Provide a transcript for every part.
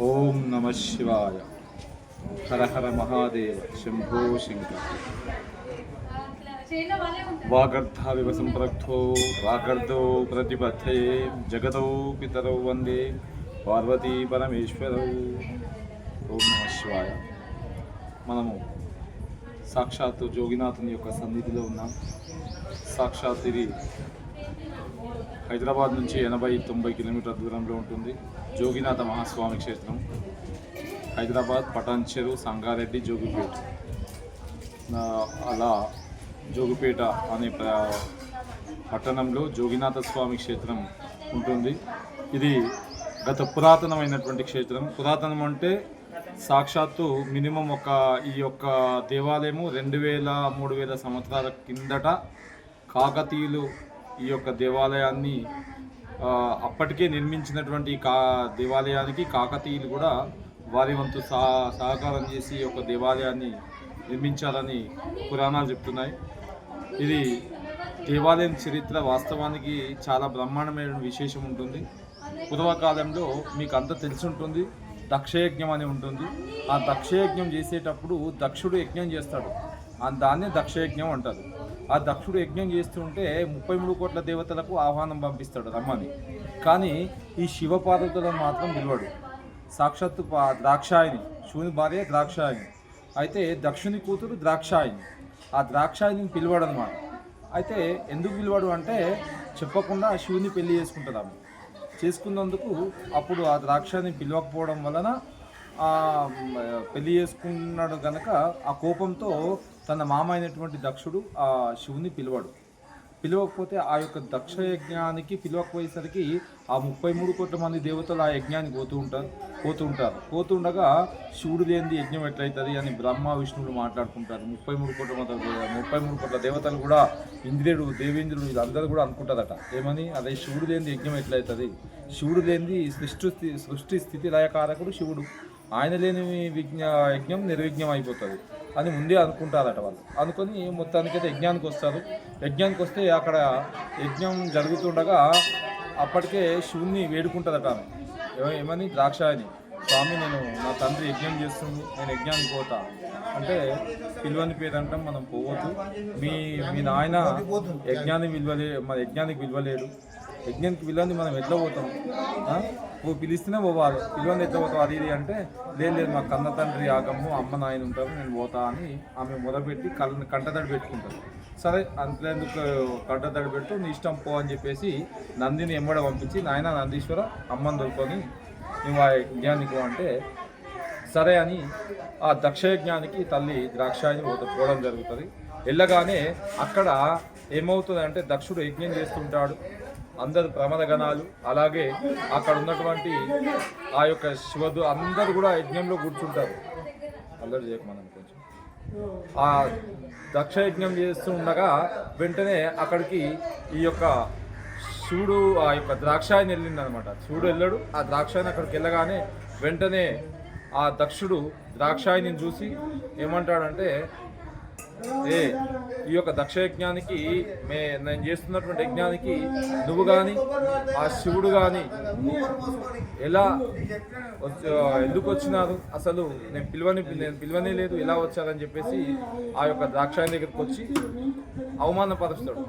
ఓం నమ శివాయ. హర హర మహాదేవ. శంభో శంకర. వాగర్ధావివ సంప్రక్తో వాగర్ధో ప్రతిపథయే జగతో పితరౌ వందే పార్వతీ పరమేశ్వరౌ. ఓం నమ శివాయ. మనము సాక్షాత్తు జోగినాథుని యొక్క సన్నిధిలో ఉన్నాం. సాక్షాత్ ఇది హైదరాబాద్ నుంచి ఎనభై తొంభై కిలోమీటర్ల దూరంలో ఉంటుంది జోగినాథ మహాస్వామి క్షేత్రం. హైదరాబాద్ పటాన్చెరు సంగారెడ్డి జోగిపేట. అలా జోగిపేట అనే పట్టణంలో జోగినాథ స్వామి క్షేత్రం ఉంటుంది. ఇది గత పురాతనమైనటువంటి క్షేత్రం. పురాతనం అంటే సాక్షాత్తు మినిమం ఒక ఈ యొక్క దేవాలయము రెండు వేల మూడు వేల సంవత్సరాల కిందట కాకతీయులు ఈ యొక్క దేవాలయాన్ని అప్పటికే నిర్మించినటువంటి కా దేవాలయానికి కాకతీయులు కూడా వారి వంతు సహ సహకారం చేసి ఈ యొక్క దేవాలయాన్ని నిర్మించాలని పురాణాలు చెప్తున్నాయి. ఇది దేవాలయం చరిత్ర వాస్తవానికి చాలా బ్రహ్మాండమైన విశేషం ఉంటుంది. పూర్వకాలంలో మీకు అంతా తెలిసి ఉంటుంది. దక్షయజ్ఞం అని ఉంటుంది. ఆ దక్షయజ్ఞం చేసేటప్పుడు దక్షుడు యజ్ఞం చేస్తాడు. దాన్నే దక్షయజ్ఞం అంటారు. ఆ దక్షుడు యజ్ఞం చేస్తుంటే ముప్పై మూడు కోట్ల దేవతలకు ఆహ్వానం పంపిస్తాడు రమ్మని. కానీ ఈ శివపార్వతులను మాత్రం పిలవడు. సాక్షాత్తు పా- ద్రాక్షాయిని శివుని భార్య ద్రాక్షాయిని. అయితే దక్షుని కూతురు ద్రాక్షాయిని. ఆ ద్రాక్షాయిని పిలవడు అనమాట అయితే ఎందుకు పిలవడు అంటే చెప్పకుండా శివుని పెళ్ళి చేసుకుంటుంది ఆమె చేసుకున్నందుకు అప్పుడు ఆ ద్రాక్షని పిలవకపోవడం వలన పెళ్ళి చేసుకున్నాడు కనుక ఆ కోపంతో తన మామ అయినటువంటి దక్షుడు ఆ శివుని పిలవడు. పిలవకపోతే ఆ యొక్క దక్ష యజ్ఞానికి పిలవకపోయేసరికి ఆ ముప్పై మూడు కోట్ల మంది దేవతలు ఆ యజ్ఞానికి పోతూ ఉంటారు పోతూ ఉంటారు. పోతుండగా శివుడు లేనిది యజ్ఞం ఎట్లయితుంది అని బ్రహ్మ విష్ణువులు మాట్లాడుకుంటారు. ముప్పై మూడు కోట్ల మంది ముప్పై మూడు కోట్ల దేవతలు కూడా ఇంద్రుడు దేవేంద్రుడు వీళ్ళందరూ కూడా అనుకుంటారట. ఏమని? అదే శివుడు లేనిది యజ్ఞం ఎట్లయితుంది? శివుడు లేనిది సృష్టి స్థి- సృష్టి స్థితి లయకారకుడు శివుడు. ఆయన లేని విజ్ఞ యజ్ఞం నిర్విఘ్నం అయిపోతుంది. అని ముందే అనుకుంటారట వాళ్ళు. అనుకొని మొత్తానికైతే యజ్ఞానికి వస్తారు. యజ్ఞానికి వస్తే అక్కడ యజ్ఞం జరుగుతుండగా అప్పటికే శివుణ్ణి వేడుకుంటుందట ఆమె. ఏమని ఏమని? ద్రాక్షాయని. స్వామి నేను నా తండ్రి యజ్ఞం చేస్తుంది. నేను యజ్ఞానికి పోతా. అంటే పిలువని పేరంటాం మనం పోవద్దు. మీ మీ నాయన యజ్ఞాన్ని విలువలే మన యజ్ఞానికి విలువలేడు. యజ్ఞానికి పిల్లని మనం ఎట్లా పోతాం? ఓ పిలిస్తేనే పోవాలి. పిల్లని ఎట్లా పోతాం అది ఇది అంటే లేదు లేదు మా కన్న తండ్రి ఆగము అమ్మ నాయన ఉంటారు నేను పోతా అని ఆమె మొదలుపెట్టి కళ్ళ కంటతడి పెట్టుకుంటారు సరే అంతేందుకు కంటతడి పెట్టు నీ ఇష్టం పో అని చెప్పేసి నందిని ఎమ్మడ పంపించి నాయన నందీశ్వర అమ్మని దొరుకొని నువ్వు ఆ యజ్ఞానికి అంటే సరే అని ఆ దక్షయజ్ఞానికి తల్లి ద్రాక్షాయని పోవడం జరుగుతుంది. వెళ్ళగానే అక్కడ ఏమవుతుంది అంటే దక్షుడు యజ్ఞం చేస్తుంటాడు. అందరు ప్రమద గణాలు అలాగే అక్కడ ఉన్నటువంటి ఆ యొక్క శివదు అందరు కూడా యజ్ఞంలో కూర్చుంటారు. అల్లరి చేయకమని కొంచెం. ఆ దక్ష యజ్ఞం చేస్తూ ఉండగా వెంటనే అక్కడికి ఈ యొక్క శివుడు ఆ యొక్క ద్రాక్షాయని వెళ్ళింది అనమాట శివుడు వెళ్ళాడు. ఆ ద్రాక్షాయని అక్కడికి వెళ్ళగానే వెంటనే ఆ దక్షుడు ద్రాక్షాయిని చూసి ఏమంటాడంటే ఏ ఈ యొక్క దక్ష యజ్ఞానికి మే నేను చేస్తున్నటువంటి యజ్ఞానికి నువ్వు కానీ ఆ శివుడు కానీ ఎలా ఎందుకు వచ్చినారు? అసలు నేను పిలవని నేను పిలవనే లేదు. ఎలా వచ్చారని చెప్పేసి ఆ యొక్క ద్రాక్షాయని దగ్గరికి వచ్చి అవమానపరుస్తాడు.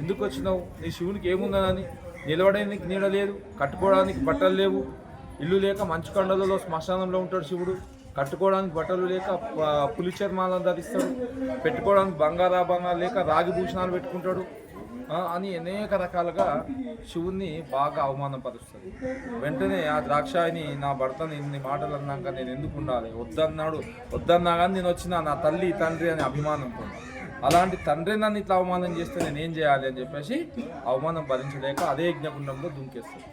ఎందుకు వచ్చినావు? నీ శివునికి ఏముందని నిలవడానికి నీడ లేదు కట్టుకోవడానికి బట్టలు లేవు. ఇల్లు లేక మంచు కండలలో శ్మశానంలో ఉంటాడు శివుడు. కట్టుకోవడానికి బట్టలు లేక పులి చర్మాలను ధరిస్తాడు. పెట్టుకోవడానికి బంగారాభరణాలు లేక రాగి భూషణాలు పెట్టుకుంటాడు. అని అనేక రకాలుగా శివుణ్ణి బాగా అవమానపరుస్తుంది వెంటనే ఆ ద్రాక్షాయిని నా భర్తని ఇన్ని మాటలు అన్నాక నేను ఎందుకు ఉండాలి? వద్దన్నాడు. వద్దన్నా కానీ నేను వచ్చిన నా తల్లి తండ్రి అని అభిమానంతో. అలాంటి తండ్రి నన్ను ఇట్లా అవమానం చేస్తే నేను ఏం చేయాలి? అని చెప్పేసి అవమానం భరించలేక అదే యజ్ఞకుండంలో దుంకేస్తుంది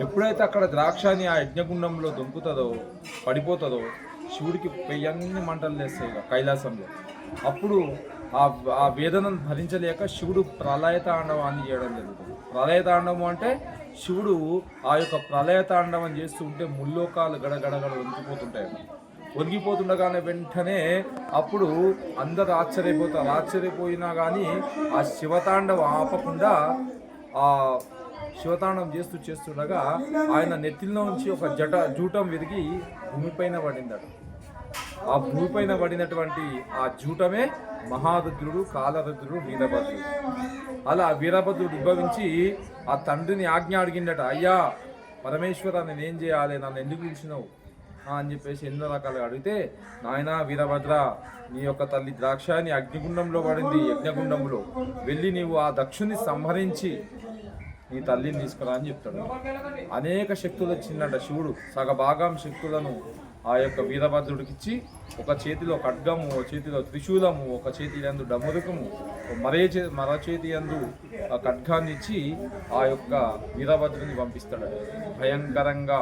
ఎప్పుడైతే అక్కడ ద్రాక్షని ఆ యజ్ఞగుండంలో దొంకుతుందో పడిపోతుందో శివుడికి పెయ్యన్ని మంటలు లేస్తాయి ఇక కైలాసంలో. అప్పుడు ఆ ఆ వేదనను భరించలేక శివుడు ప్రళయ తాండవాన్ని చేయడం జరుగుతుంది. ప్రళయ తాండవం అంటే శివుడు ఆ యొక్క ప్రళయ తాండవం చేస్తూ ఉంటే ముల్లోకాలు గడగడగడ వణికిపోతుంటాయి. ఒరిగిపోతుండగానే వెంటనే అప్పుడు అందరు ఆశ్చర్యపోతారు. ఆశ్చర్యపోయినా కానీ ఆ శివతాండవం ఆపకుండా ఆ శివతాండం చేస్తూ చేస్తుండగా ఆయన నెత్తిలో నుంచి ఒక జట జూటం విరిగి భూమిపైన పడిందట. ఆ భూమిపైన పడినటువంటి ఆ జూటమే మహారుద్రుడు కాలరుద్రుడు వీరభద్రుడు. అలా వీరభద్రుడు ఉద్భవించి ఆ తండ్రిని ఆజ్ఞ అడిగిండట అయ్యా పరమేశ్వర నేనేం చేయాలి? నన్ను ఎందుకు పిలిచినావు? అని చెప్పేసి ఎన్నో రకాలుగా అడిగితే నాయన వీరభద్ర నీ యొక్క తల్లి ద్రాక్షాన్ని అగ్నిగుండంలో పడింది యజ్ఞగుండంలో. వెళ్ళి నీవు ఆ దక్షుని సంహరించి నీ తల్లిని తీసుకురా అని చెప్తాడు. అనేక శక్తులు వచ్చిందంట శివుడు. సగభాగం శక్తులను ఆ యొక్క వీరభద్రుడికి ఇచ్చి ఒక చేతిలో ఖడ్గము ఒక చేతిలో త్రిశూలము ఒక చేతి యందు డమరుకము మరే చే మర చేతి అందు ఆ ఖడ్గాన్ని ఇచ్చి ఆ యొక్క వీరభద్రుని పంపిస్తాడు. భయంకరంగా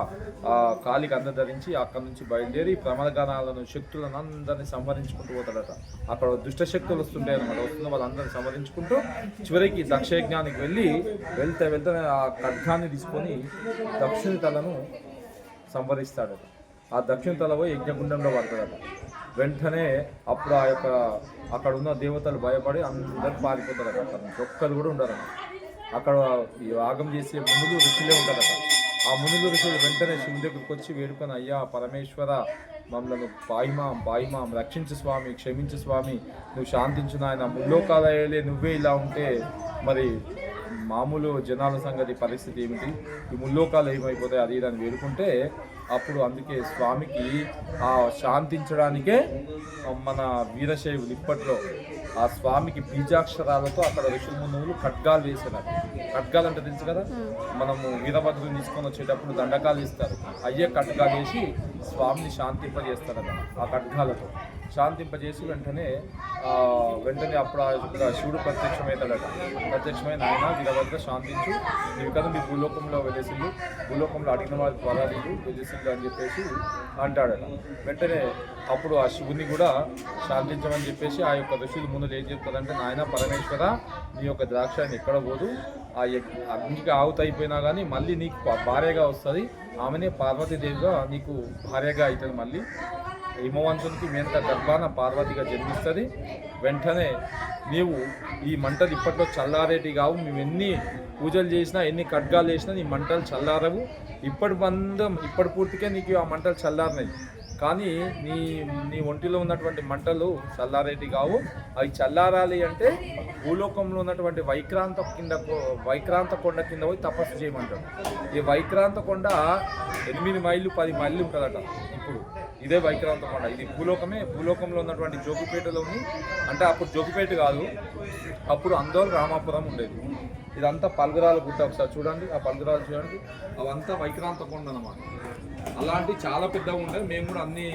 ఆ కాలికి అందధరించి అక్కడి నుంచి బయలుదేరి ప్రమదగణాలను శక్తులను అందరినీ సంహరించుకుంటూ పోతాడట. అక్కడ దుష్ట శక్తులు వస్తుంటాయి అనమాట వస్తున్న వాళ్ళందరినీ సంహరించుకుంటూ చివరికి దక్షయజ్ఞానికి వెళ్ళి వెళ్తే వెళ్తే ఆ ఖడ్గాన్ని తీసుకొని దక్షిణ తలను సంహరిస్తాడట. ఆ దక్షిణ తల పోయి యజ్ఞగుండంలో పడతాడట వెంటనే అప్పుడు ఆ యొక్క అక్కడ ఉన్న దేవతలు భయపడి అందరు పారిపోతారు అక్కడ ఒక్కరు కూడా ఉండరు అక్కడ ఈ యాగం చేసే మునులు ఋషులే ఉంటారట. ఆ మునులు ఋషులు వెంటనే శివుని దగ్గరికి వచ్చి వేడుకొని అయ్యా పరమేశ్వర మమ్మల్ని పాయిమాం పాయిమాం రక్షించు స్వామి క్షమించు స్వామి నువ్వు శాంతించు నాయన ముల్లోకాలయలే నువ్వే ఇలా ఉంటే మరి మామూలు జనాల సంగతి పరిస్థితి ఏమిటి? ఈ ముల్లోకాలు ఏమైపోతాయి? అది దాన్ని వేడుకుంటే అప్పుడు అందుకే స్వామికి ఆ శాంతించడానికే మన వీరశైవులు ఇప్పట్లో ఆ స్వామికి బీజాక్షరాలతో అక్కడ ఋషులు మునువులు ఖడ్గాలు వేసినారు ఖడ్గాలు అంటే తెలుసు కదా? మనము వీరభద్రుని తీసుకొని వచ్చేటప్పుడు దండకాలు ఇస్తారు అయ్యే ఖడ్గాలు వేసి స్వామిని శాంతింపజేస్తారట ఆ ఖడ్గాలతో. శాంతింపజేసి వెంటనే వెంటనే అప్పుడు ఆ యొక్క శివుడు ప్రత్యక్షమవుతాడట. ప్రత్యక్షమైన ఆయన వీరభద్ర శాంతించు. నీవు కదా మీ భూలోకంలో వెళ్ళేసిండు భూలోకంలో అడిగిన వారి త్వరలు వెళ్ళేసిండు అని చెప్పేసి అంటాడట. వెంటనే అప్పుడు ఆ శివుని కూడా శాంతించమని చెప్పేసి ఆ యొక్క ఋషులు ముందు ఏం చెప్తారంటే నాయన పరమేశ్వర నీ యొక్క ద్రాక్షాన్ని ఎక్కడ పోదు. ఆ అగ్నికి ఆవుత అయిపోయినా కానీ మళ్ళీ నీకు భార్యగా వస్తుంది. ఆమెనే పార్వతీదేవిగా నీకు భార్యగా అవుతుంది మళ్ళీ. హిమవంతునికి మేంత గర్భాన పార్వతిగా జన్మిస్తుంది. వెంటనే నీవు ఈ మంటలు ఇప్పట్లో చల్లారేటి కావు. మేము ఎన్ని పూజలు చేసినా ఎన్ని ఖడ్గాలు చేసినా నీ మంటలు చల్లారవు. ఇప్పటి బంధం ఇప్పటి పూర్తికే నీకు ఆ మంటలు చల్లారినాయి. కానీ నీ నీ ఒంటిలో ఉన్నటువంటి మంటలు చల్లారేటి కావు. అవి చల్లారాలి అంటే భూలోకంలో ఉన్నటువంటి వైక్రాంత కింద వైక్రాంత కొండ కింద పోయి తపస్సు చేయమంటాడు ఈ వైక్రాంత కొండ ఎనిమిది మైళ్ళు పది మైళ్ళు ఉంటుందట. ఇప్పుడు ఇదే వైక్రాంత కొండ ఇది భూలోకమే. భూలోకంలో ఉన్నటువంటి జోగిపేటలో ఉంది అంటే అప్పుడు జోగిపేట కాదు అప్పుడు అందోల్ రామాపురం ఉండేది. ఇదంతా పల్గరాల గుట్ట ఒకసారి చూడండి ఆ పల్గరాలు చూడండి. అవంతా వైక్రాంత కొండ అనమాట అలాంటి చాలా పెద్దగా ఉండేది మేము కూడా అన్ని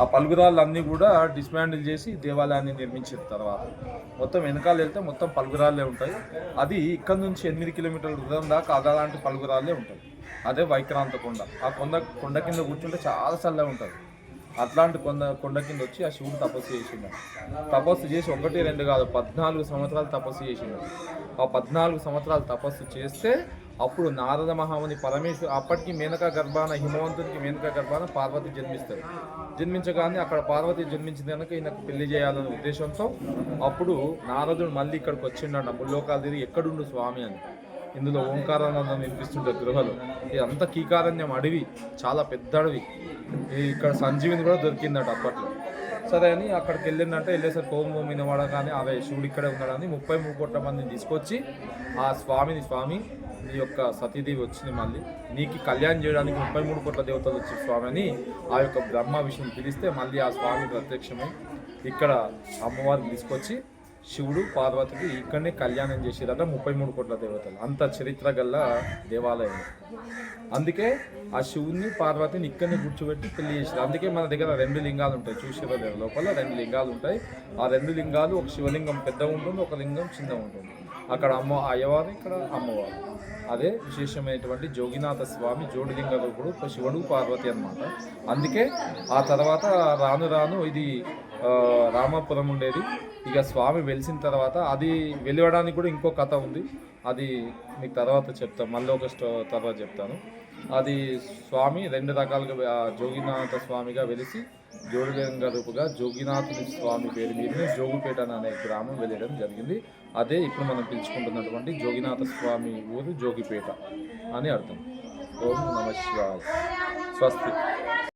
ఆ, పలుగురాళ్ళన్నీ అన్నీ కూడా డిస్మాండిల్ చేసి దేవాలయాన్ని నిర్మించిన తర్వాత మొత్తం వెనకాల వెళ్తే మొత్తం పలుగురాళ్ళే ఉంటాయి. అది ఇక్కడ నుంచి ఎనిమిది కిలోమీటర్ల దూరం దాకా అలాంటి పలుగురాళ్ళే ఉంటాయి. అదే వైక్రాంత కొండ. ఆ కొండ కొండ కింద కూర్చుంటే చాలా చల్లగా ఉంటుంది. అట్లాంటి కొండ కొండ కింద వచ్చి ఆ శివుడు తపస్సు చేసిండు. తపస్సు చేసి ఒకటి రెండు కాదు పద్నాలుగు సంవత్సరాలు తపస్సు చేసిండు. ఆ పద్నాలుగు సంవత్సరాలు తపస్సు చేస్తే అప్పుడు నారద మహాముని పరమేశ్వరు అప్పటికి మేనకా గర్భాన హిమవంతునికి మేనకా గర్భాన పార్వతి జన్మిస్తారు జన్మించగానే అక్కడ పార్వతి జన్మించింది కనుక ఈయనకు పెళ్ళి చేయాలనే ఉద్దేశంతో అప్పుడు నారదుడు మళ్ళీ ఇక్కడికి వచ్చిండ ముల్లోకాలు తిరిగి ఎక్కడుండు స్వామి అని. ఇందులో ఓంకారానందం వినిపిస్తుంటారు గృహలు. ఇదంతా కీకారణ్యం అడవి చాలా పెద్ద అడవి. ఇక్కడ సంజీవిని కూడా దొరికిందట అప్పట్లో. సరే అని అక్కడికి వెళ్ళిందంటే వెళ్ళేసరికి ఓం ఓం వినవాడ అవే శివుడు ఇక్కడే ఉన్నాడని ముప్పై మూడు కోట్ల మందిని తీసుకొచ్చి ఆ స్వామిని స్వామి నీ యొక్క సతీదేవి వచ్చింది మళ్ళీ. నీకు కళ్యాణం చేయడానికి ముప్పై మూడు కోట్ల దేవతలు వచ్చి స్వామి అని ఆ యొక్క బ్రహ్మ విషయం పిలిస్తే మళ్ళీ ఆ స్వామి ప్రత్యక్షమై ఇక్కడ అమ్మవారిని తీసుకొచ్చి శివుడు పార్వతికి ఇక్కడనే కళ్యాణం చేసేదట ముప్పై మూడు కోట్ల దేవతలు. అంత చరిత్ర గల దేవాలయం. అందుకే ఆ శివుని పార్వతిని ఇక్కడనే కూర్చోబెట్టి పెళ్ళి చేసారు అందుకే మన దగ్గర రెండు లింగాలు ఉంటాయి. చూసేవారి లోపల? రెండు లింగాలు ఉంటాయి. ఆ రెండు లింగాలు ఒక శివలింగం పెద్ద ఉంటుంది ఒక లింగం చిన్న ఉంటుంది. అక్కడ అమ్మ అయ్యవారు ఇక్కడ అమ్మవారు. అదే విశేషమైనటువంటి జోగినాథ స్వామి జోడిలింగ రూపుడు శివుడు పార్వతి అన్నమాట. అందుకే ఆ తర్వాత రాను రాను ఇది రామాపురం ఉండేది. ఇక స్వామి వెలిసిన తర్వాత అది వెలివడానికి కూడా ఇంకో కథ ఉంది. అది మీకు తర్వాత చెప్తాను మళ్ళీ ఒక స్టో తర్వాత చెప్తాను. అది స్వామి రెండు రకాలుగా జోగినాథ స్వామిగా వెలిసి జోడిలింగ రూపుగా జోగినాథుని స్వామి పేరు మీద జోగుపేట అనే గ్రామం వెళ్ళడం జరిగింది. అదే ఇప్పుడు మనం పిలుచుకుంటున్నటువంటి జోగినాథ స్వామి ఊరు జోగిపేట అని అర్థం. ఓం నమ శివాయ. స్వస్తి.